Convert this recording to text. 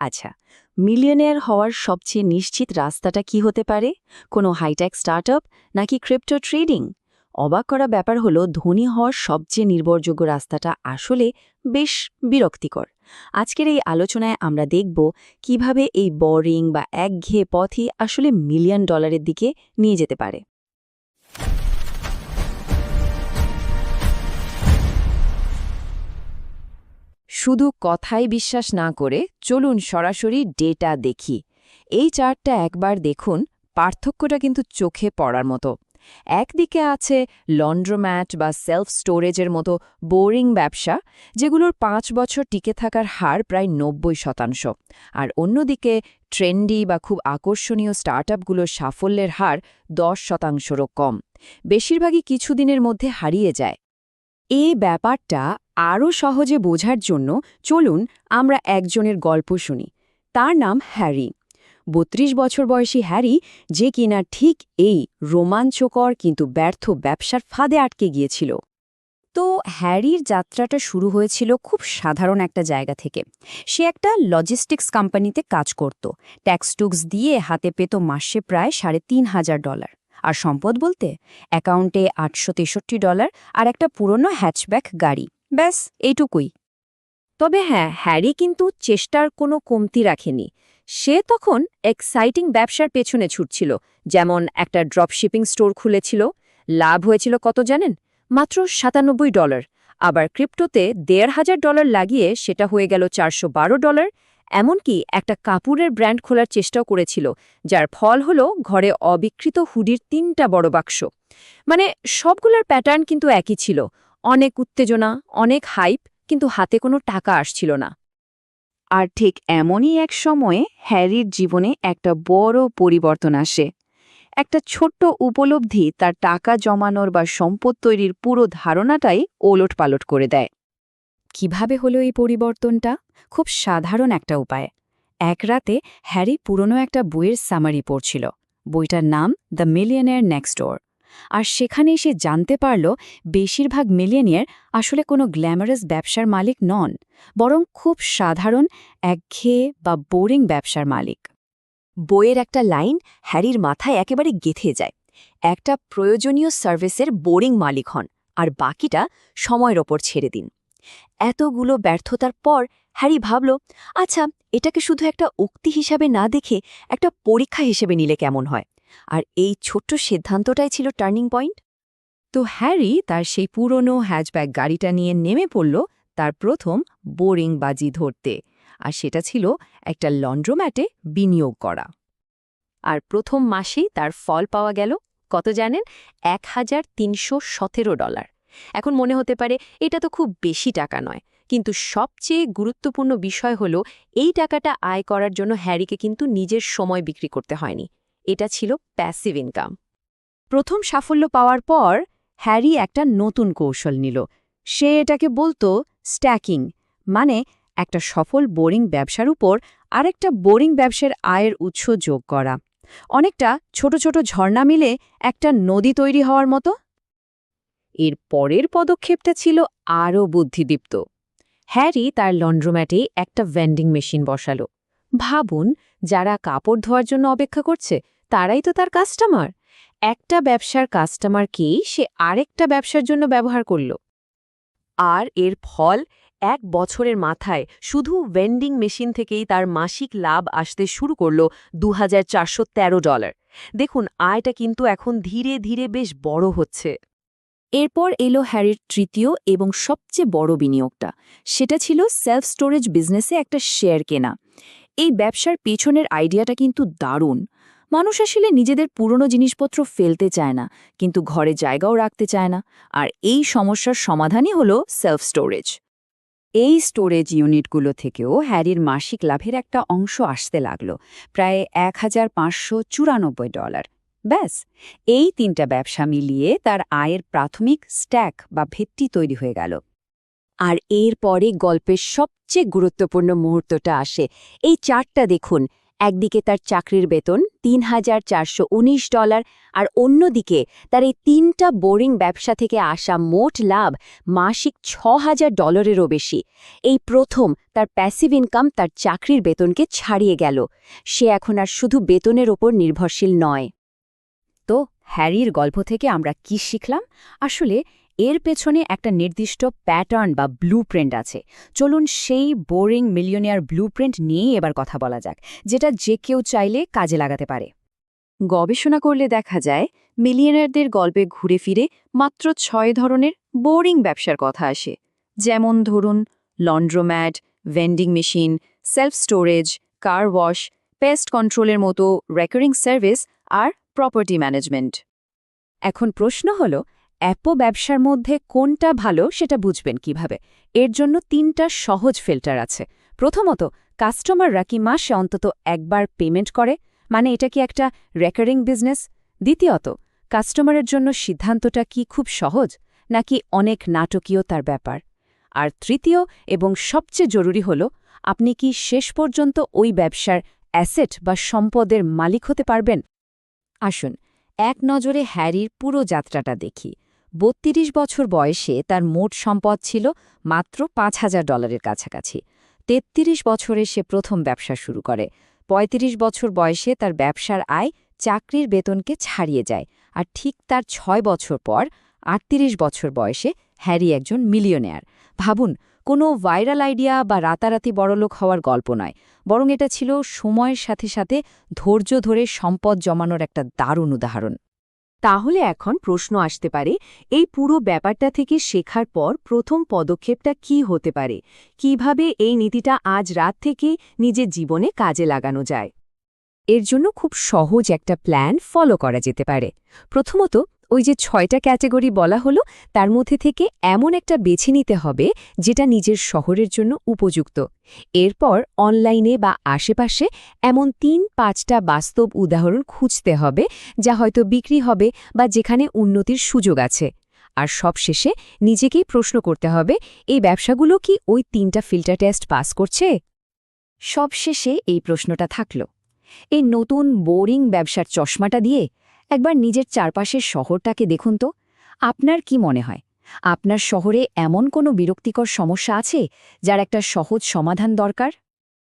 আচ্ছা মিলিয়নেয়ার হওয়ার সবচেয়ে নিশ্চিত রাস্তাটা কি হতে পারে? কোনো হাইটেক স্টার্টআপ নাকি ক্রিপ্টো ট্রেডিং? অবাক করা ব্যাপার হলো, ধনী হওয়ার সবচেয়ে নির্ভরযোগ্য রাস্তাটা আসলে বেশ বিরক্তিকর। আজকের এই আলোচনায় আমরা দেখব কীভাবে এই বোরিং বা একঘেয়ে পথই আসলে মিলিয়ন ডলারের দিকে নিয়ে যেতে পারে। শুধু কথায় বিশ্বাস না করে চলুন সরাসরি ডেটা দেখি। এই চার্টটা একবার দেখুন, পার্থক্যটা কিন্তু চোখে পড়ার মতো। একদিকে আছে লন্ড্রোম্যাট বা সেলফ স্টোরেজের মতো বোরিং ব্যবসা, যেগুলোর পাঁচ বছর টিকে থাকার হার প্রায় নব্বই শতাংশ। আর অন্যদিকে ট্রেন্ডি বা খুব আকর্ষণীয় স্টার্টআপগুলোর সাফল্যের হার দশ শতাংশরও কম। বেশিরভাগই কিছুদিনের মধ্যে হারিয়ে যায়। এই ব্যাপারটা আরও সহজে বোঝার জন্য চলুন আমরা একজনের গল্প শুনি। তার নাম হ্যারি। বত্রিশ বছর বয়সী হ্যারি যে কিনা ঠিক এই রোমাঞ্চকর কিন্তু ব্যর্থ ব্যবসার ফাঁদে আটকে গিয়েছিল। তো হ্যারির যাত্রাটা শুরু হয়েছিল খুব সাধারণ একটা জায়গা থেকে। সে একটা লজিস্টিক্স কোম্পানিতে কাজ করত। ট্যাক্সটুক্স দিয়ে হাতে পেত মাসে প্রায় সাড়ে তিন হাজার ডলার আর সম্পদ বলতে অ্যাকাউন্টে আটশো তেষট্টি ডলার আর একটা পুরনো হ্যাচব্যাক গাড়ি। ব্যাস, এইটুকুই। তবে হ্যাঁ হ্যারি কিন্তু চেষ্টার কোনো কমতি রাখেনি। সে তখন এক্সাইটিং ব্যবসার পেছনে ছুটছিল, যেমন একটা ড্রপশিপিং স্টোর খুলেছিল। লাভ হয়েছিল কত জানেন? মাত্র সাতানব্বই ডলার। আবার ক্রিপ্টোতে দেড় হাজার ডলার লাগিয়ে সেটা হয়ে গেল চারশো বারো ডলার। এমনকি একটা কাপড়ের ব্র্যান্ড খোলার চেষ্টাও করেছিল, যার ফল হলো ঘরে অবিকৃত হুডির তিনটা বড় বাক্স। মানে সবগুলোর প্যাটার্ন কিন্তু একই ছিল। অনেক উত্তেজনা, অনেক হাইপ, কিন্তু হাতে কোনো টাকা আসছিল না। আর ঠিক এমনই এক সময়ে হ্যারির জীবনে একটা বড় পরিবর্তন আসে। একটা ছোট্ট উপলব্ধি তার টাকা জমানোর বা সম্পদ তৈরির পুরো ধারণাটাই ওলট পালট করে দেয়। কীভাবে হলো এই পরিবর্তনটা? খুব সাধারণ একটা উপায়। এক রাতে হ্যারি পুরনো একটা বইয়ের সামারি পড়ছিল। বইটার নাম দ্য মিলিয়নের নেক্সট ডোর আর সেখানে সে জানতে পারল বেশিরভাগ মিলিয়নিয়ার আসলে কোনো গ্ল্যামারাস ব্যবসার মালিক নন, বরং খুব সাধারণ একঘেয়ে বা বোরিং ব্যবসার মালিক। বইয়ের একটা লাইন হ্যারির মাথায় একেবারে গেথে যায়। একটা প্রয়োজনীয় সার্ভিসের বোরিং মালিক হন, আর বাকিটা সময়ের ওপর ছেড়ে দিন। এতগুলো ব্যর্থতার পর হ্যারি ভাবল আচ্ছা এটাকে শুধু একটা উক্তি হিসাবে না দেখে একটা পরীক্ষা হিসেবে নিলে কেমন হয়? আর এই ছোট্ট সিদ্ধান্তটাই ছিল টার্নিং পয়েন্ট। তো হ্যারি তার সেই পুরনো হ্যাচব্যাক গাড়িটা নিয়ে নেমে পড়ল তার প্রথম বোরিং বাজি ধরতে, আর সেটা ছিল একটা লন্ড্রোম্যাটে বিনিয়োগ করা। আর প্রথম মাসেই তার ফল পাওয়া গেল, কত জানেন? এক হাজার তিনশো সতেরো ডলার। এখন মনে হতে পারে এটা তো খুব বেশি টাকা নয়, কিন্তু সবচেয়ে গুরুত্বপূর্ণ বিষয় হল এই টাকাটা আয় করার জন্য হ্যারিকে কিন্তু নিজের সময় বিক্রি করতে হয়নি। এটা ছিল প্যাসিভ ইনকাম প্রথম সাফল্য পাওয়ার পর হ্যারি একটা নতুন কৌশল নিল। সে এটাকে বলতো স্ট্যাকিং মানে একটা সফল বোরিং ব্যবসার উপর আরেকটা বোরিং ব্যবসার আয়ের উৎস যোগ করা। অনেকটা ছোট ছোট ঝর্ণা মিলে একটা নদী তৈরি হওয়ার মতো। এর পরের পদক্ষেপটা ছিল আরও বুদ্ধিদীপ্ত। হ্যারি তার লন্ড্রোম্যাটে একটা ভেন্ডিং মেশিন বসালো। ভাবুন, যারা কাপড় ধোয়ার জন্য অপেক্ষা করছে তারাই তো তার কাস্টমার একটা ব্যবসার কাস্টমারকেই সে আরেকটা ব্যবসার জন্য ব্যবহার করল। আর এর ফল এক বছরের মাথায় শুধু ভেন্ডিং মেশিন থেকেই তার মাসিক লাভ আসতে শুরু করল দু হাজার চারশো তেরো ডলার দেখুন, আয়টা কিন্তু এখন ধীরে ধীরে বেশ বড় হচ্ছে। এরপর এলো হ্যারির তৃতীয় এবং সবচেয়ে বড় বিনিয়োগটা। সেটা ছিল সেলফ স্টোরেজ বিজনেসে একটা শেয়ার কেনা। এই ব্যবসার পেছনের আইডিয়াটা কিন্তু দারুণ। মানুষ আসলে নিজেদের পুরনো জিনিসপত্র ফেলতে চায় না, কিন্তু ঘরে জায়গাও রাখতে চায় না। আর এই সমস্যার সমাধানই হল সেলফ স্টোরেজ এই স্টোরেজ ইউনিটগুলো থেকেও হ্যারির মাসিক লাভের একটা অংশ আসতে লাগল, প্রায় এক হাজার পাঁচশো চুরানব্বই ডলার। ব্যাস, এই তিনটা ব্যবসা মিলিয়ে তার আয়ের প্রাথমিক স্ট্যাক বা ভিত্তি তৈরি হয়ে গেল। আর এর পরে গল্পের সবচেয়ে গুরুত্বপূর্ণ মুহূর্তটা আসে, এই চারটা দেখুন একদিকে তার চাকরির বেতন তিন হাজার চারশো উনিশ ডলার আর অন্যদিকে তার এই তিনটা বোরিং ব্যবসা থেকে আসা মোট লাভ মাসিক ছ হাজার ডলারেরও বেশি। এই প্রথম তার প্যাসিভ ইনকাম তার চাকরির বেতনকে ছাড়িয়ে গেল। সে এখন আর শুধু বেতনের ওপর নির্ভরশীল নয়। তো হ্যারির গল্প থেকে আমরা কি শিখলাম? আসলে এর পেছনে একটা নির্দিষ্ট প্যাটার্ন বা ব্লু আছে। চলুন সেই বোরিং মিলিয়নিয়ার ব্লু নিয়েই এবার কথা বলা যাক, যেটা যে কেউ চাইলে কাজে লাগাতে পারে। গবেষণা করলে দেখা যায় মিলিয়নারদের গল্পে ঘুরে ফিরে মাত্র ছয় ধরনের বোরিং ব্যবসার কথা আসে। যেমন ধরুন laundromat vending machine self storage car wash pest কন্ট্রোলের মতো রেকারিং সার্ভিস আর প্রপার্টি ম্যানেজমেন্ট এখন প্রশ্ন হল অ্যাপো ব্যবসার মধ্যে কোনটা ভালো সেটা বুঝবেন কীভাবে। এর জন্য তিনটা সহজ ফিল্টার আছে। প্রথমত কাস্টমাররা কি মাসে অন্তত একবার পেমেন্ট করে মানে এটা কি একটা রেকারিং বিজনেস? দ্বিতীয়ত, কাস্টমারের জন্য সিদ্ধান্তটা কি খুব সহজ, নাকি অনেক নাটকীয় তার ব্যাপার? আর তৃতীয় এবং সবচেয়ে জরুরি হল, আপনি কি শেষ পর্যন্ত ওই ব্যবসার অ্যাসেট বা সম্পদের মালিক হতে পারবেন? আসুন, এক নজরে হ্যারির পুরো যাত্রাটা দেখি। বত্রিশ বছর বয়সে তার মোট সম্পদ ছিল মাত্র পাঁচ হাজার ডলারের কাছাকাছি। তেত্রিশ বছরে সে প্রথম ব্যবসা শুরু করে। ৩৫ বছর বয়সে তার ব্যবসার আয় চাকরির বেতনকে ছাড়িয়ে যায় আর ঠিক তার ছয় বছর পর আটত্রিশ বছর বয়সে হ্যারি একজন মিলিয়নেয়ার। ভাবুন, কোনো ভাইরাল আইডিয়া বা রাতারাতি বড়লোক হওয়ার গল্প নয়, বরং এটা ছিল সময়ের সাথে সাথে ধৈর্য ধরে সম্পদ জমানোর একটা দারুণ উদাহরণ। তাহলে এখন প্রশ্ন আসতে পারে, এই পুরো ব্যাপারটা থেকে শেখার পর প্রথম পদক্ষেপটা কি হতে পারে? কীভাবে এই নীতিটা আজ রাত থেকে নিজের জীবনে কাজে লাগানো যায়? এর জন্য খুব সহজ একটা প্ল্যান ফলো করা যেতে পারে। প্রথমত ওই যে ছয়টা ক্যাটেগরি বলা হলো, তার মধ্যে থেকে এমন একটা বেছে নিতে হবে যেটা নিজের শহরের জন্য উপযুক্ত। এরপর অনলাইনে বা আশেপাশে এমন তিন পাঁচটা বাস্তব উদাহরণ খুঁজতে হবে, যা হয়তো বিক্রি হবে বা যেখানে উন্নতির সুযোগ আছে। আর সবশেষে নিজেকেই প্রশ্ন করতে হবে এই ব্যবসাগুলো কি ওই তিনটা ফিল্টার টেস্ট পাস করছে? সবশেষে এই প্রশ্নটা থাকল এই নতুন বোরিং ব্যবসার চশমাটা দিয়ে একবার নিজের চারপাশের শহরটাকে দেখুন তো। আপনার কি মনে হয়? আপনার শহরে এমন কোনো বিরক্তিকর সমস্যা আছে, যার একটা সহজ সমাধান দরকার?